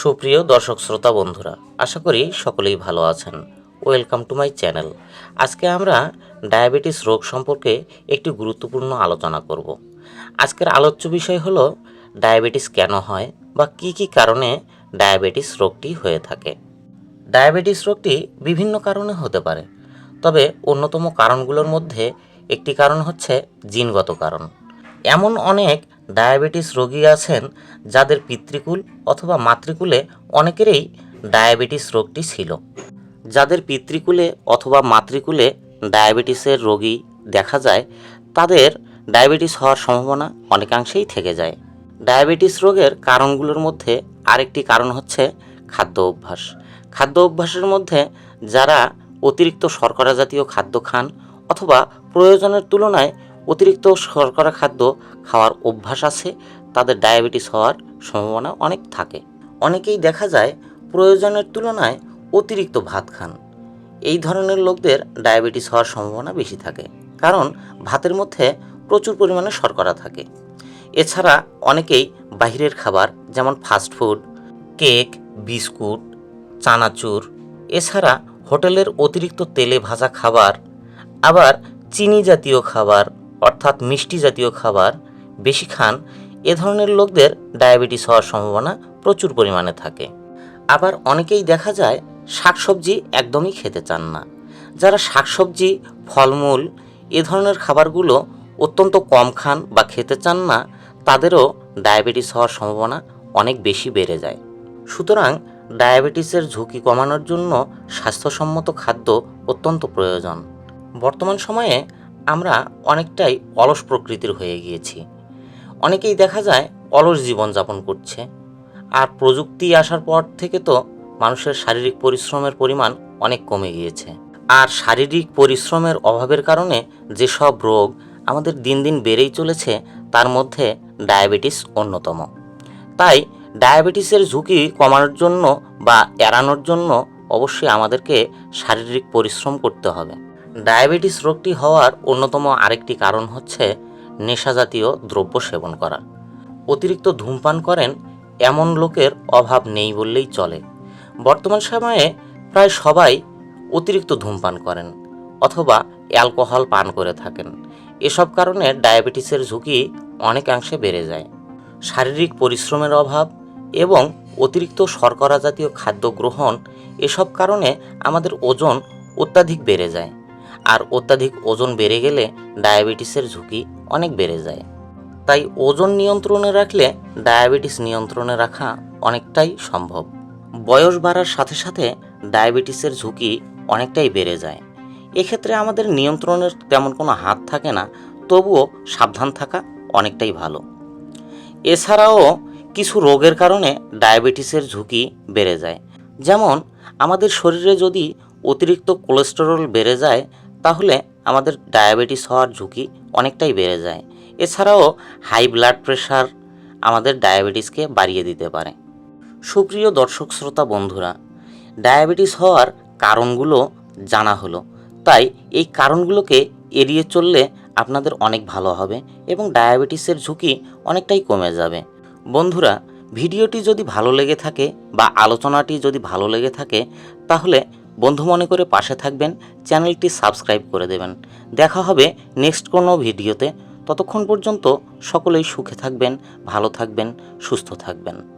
সুপ্রিয় দর্শক শ্রোতা বন্ধুরা, আশা করি সকলেই ভালো আছেন। ওয়েলকাম টু মাই চ্যানেল আজকে আমরা ডায়াবেটিস রোগ সম্পর্কে একটি গুরুত্বপূর্ণ আলোচনা করব। আজকের আলোচ্য বিষয় হলো, ডায়াবেটিস কেন হয় বা কি কি কারণে ডায়াবেটিস রোগটি হয়ে থাকে। ডায়াবেটিস রোগটি বিভিন্ন কারণে হতে পারে, তবে অন্যতম কারণগুলোর মধ্যে একটি কারণ হচ্ছে জিনগত কারণ। এমন অনেক ডায়াবেটিস রোগী আছেন যাদের পিতৃকুল অথবা মাতৃকুলে অনেকেরই ডায়াবেটিস রোগটি ছিল। যাদের পিতৃকুলে অথবা মাতৃকুলে ডায়াবেটিসের রোগী দেখা যায়, তাদের ডায়াবেটিস হওয়ার সম্ভাবনা অনেকাংশেই থেকে যায়। ডায়াবেটিস রোগের কারণগুলোর মধ্যে আরেকটি কারণ হচ্ছে খাদ্য অভ্যাস। খাদ্য অভ্যাসের মধ্যে যারা অতিরিক্ত শর্করা জাতীয় খাদ্য খান অথবা প্রয়োজনের তুলনায় অতিরিক্ত শর্করা খাদ্য খাওয়ার অভ্যাস আছে, তাদের ডায়াবেটিস হওয়ার সম্ভাবনা অনেক থাকে। অনেকেই দেখা যায় প্রয়োজনের তুলনায় অতিরিক্ত ভাত খান। এই ধরনের লোকদের ডায়াবেটিস হওয়ার সম্ভাবনা বেশি থাকে, কারণ ভাতের মধ্যে প্রচুর পরিমাণে শর্করা থাকে। এছাড়া অনেকেই বাইরের খাবার, যেমন ফাস্টফুড কেক বিস্কুট চানাচুর, এছাড়া হোটেলের অতিরিক্ত তেলে ভাজা খাবার, আবার চিনি জাতীয় খাবার অর্থাৎ মিষ্টি জাতীয় খাবার বেশি খান, এ ধরনের লোকদের ডায়াবেটিস হওয়ার সম্ভাবনা প্রচুর পরিমাণে থাকে। আবার অনেকেই দেখা যায় শাকসবজি একদমই খেতে চান না। যারা শাকসবজি, ফলমূল এ ধরনের খাবারগুলো অত্যন্ত কম খান বা খেতে চান না, তাদেরও ডায়াবেটিস হওয়ার সম্ভাবনা অনেক বেশি বেড়ে যায়। সুতরাং ডায়াবেটিসের ঝুঁকি কমানোর জন্য স্বাস্থ্যসম্মত খাদ্য অত্যন্ত প্রয়োজন। বর্তমান সময়ে আমরা অনেকটাই অলস প্রকৃতির হয়ে গিয়েছি। অনেকেই দেখা যায় অলস জীবনযাপন করছে। আর প্রযুক্তি আসার পর থেকে তো মানুষের শারীরিক পরিশ্রমের পরিমাণ অনেক কমে গিয়েছে। আর শারীরিক পরিশ্রমের অভাবের কারণে যেসব রোগ আমাদের দিন দিন বেড়েই চলেছে, তার মধ্যে ডায়াবেটিস অন্যতম। তাই ডায়াবেটিসের ঝুঁকি কমানোর জন্য বা এড়ানোর জন্য অবশ্যই আমাদেরকে শারীরিক পরিশ্রম করতে হবে। ডায়াবেটিস রোগটি হওয়ার অন্যতম আরেকটি কারণ হচ্ছে নেশাজাতীয় দ্রব্য সেবন করা। অতিরিক্ত ধূমপান করেন এমন লোকের অভাব নেই বললেই চলে। বর্তমান সময়ে প্রায় সবাই অতিরিক্ত ধূমপান করেন অথবা অ্যালকোহল পান করে থাকেন। এসব কারণে ডায়াবেটিসের ঝুঁকি অনেকাংশে বেড়ে যায়। শারীরিক পরিশ্রমের অভাব এবং অতিরিক্ত শর্করা জাতীয় খাদ্য গ্রহণ এসব কারণে আমাদের ওজন অত্যাধিক বেড়ে যায়। আর অত্যাধিক ওজন বেড়ে গেলে ডায়াবেটিসের ঝুঁকি অনেক বেড়ে যায়। তাই ওজন নিয়ন্ত্রণে রাখলে ডায়াবেটিস নিয়ন্ত্রণে রাখা অনেকটাই সম্ভব। বয়স বাড়ার সাথে সাথে ডায়াবেটিসের ঝুঁকি অনেকটাই বেড়ে যায়। এক্ষেত্রে আমাদের নিয়ন্ত্রণের তেমন কোনো হাত থাকে না, তবুও সাবধান থাকা অনেকটাই ভালো। এছাড়াও কিছু রোগের কারণে ডায়াবেটিসের ঝুঁকি বেড়ে যায়। যেমন, আমাদের শরীরে যদি অতিরিক্ত কোলেস্টেরল বেড়ে যায় তাহলে আমাদের ডায়াবেটিস হওয়ার ঝুঁকি অনেকটাই বেড়ে যায়। এছাড়াও হাই ব্লাড প্রেশার আমাদের ডায়াবেটিসকে বাড়িয়ে দিতে পারে। সুপ্রিয় দর্শক শ্রোতা বন্ধুরা, ডায়াবেটিস হওয়ার কারণগুলো জানা হলো। তাই এই কারণগুলোকে এড়িয়ে চললে আপনাদের অনেক ভালো হবে এবং ডায়াবেটিসের ঝুঁকি অনেকটাই কমে যাবে। বন্ধুরা, ভিডিওটি যদি ভালো লেগে থাকে বা আলোচনাটি যদি ভালো লেগে থাকে, তাহলে বন্ধু মনে করে পাশে থাকবেন, চ্যানেলটি সাবস্ক্রাইব করে দেবেন। দেখা হবে নেক্সট কোনো ভিডিওতে। ততক্ষণ পর্যন্ত সকলেই সুখে থাকবেন, ভালো থাকবেন, সুস্থ থাকবেন।